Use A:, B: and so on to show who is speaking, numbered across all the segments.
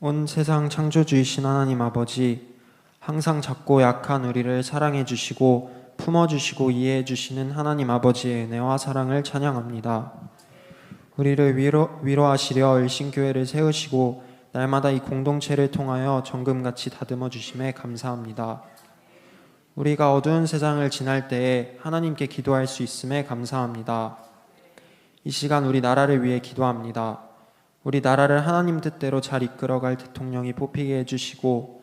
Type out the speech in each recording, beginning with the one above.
A: 온 세상 창조주이신 하나님 아버지, 항상 작고 약한 우리를 사랑해 주시고 품어 주시고 이해해 주시는 하나님 아버지의 은혜와 사랑을 찬양합니다. 우리를 위로, 위로하시려 일신교회를 세우시고 날마다 이 공동체를 통하여 정금같이 다듬어 주심에 감사합니다. 우리가 어두운 세상을 지날 때에 하나님께 기도할 수 있음에 감사합니다. 이 시간 우리 나라를 위해 기도합니다. 우리 나라를 하나님 뜻대로 잘 이끌어갈 대통령이 뽑히게 해주시고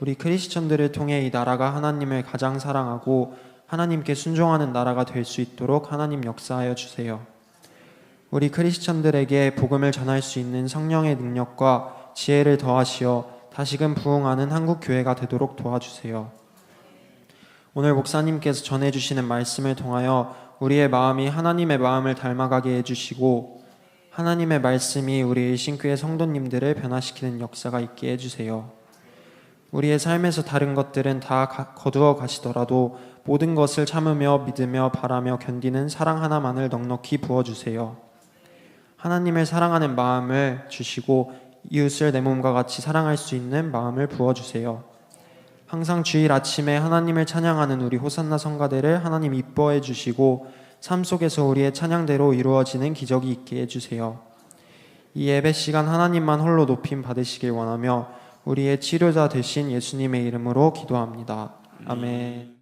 A: 우리 크리스천들을 통해 이 나라가 하나님을 가장 사랑하고 하나님께 순종하는 나라가 될 수 있도록 하나님 역사하여 주세요. 우리 크리스천들에게 복음을 전할 수 있는 성령의 능력과 지혜를 더하시어 다시금 부흥하는 한국 교회가 되도록 도와주세요. 오늘 목사님께서 전해 주시는 말씀을 통하여 우리의 마음이 하나님의 마음을 닮아가게 해 주시고 하나님의 말씀이 우리 일신교회 성도님들을 변화시키는 역사가 있게 해주세요. 우리의 삶에서 다른 것들은 다 가- 거두어 가시더라도 모든 것을 참으며 믿으며 바라며 견디는 사랑 하나만을 넉넉히 부어주세요. 하나님을 사랑하는 마음을 주시고 이웃을 내 몸과 같이 사랑할 수 있는 마음을 부어주세요. 항상 주일 아침에 하나님을 찬양하는 우리 호산나 성가대를 하나님 이뻐해 주시고 삶 속에서 우리의 찬양대로 이루어지는 기적이 있게 해주세요. 이 예배 시간 하나님만 홀로 높임 받으시길 원하며 우리의 치료자 되신 예수님의 이름으로 기도합니다. 아멘.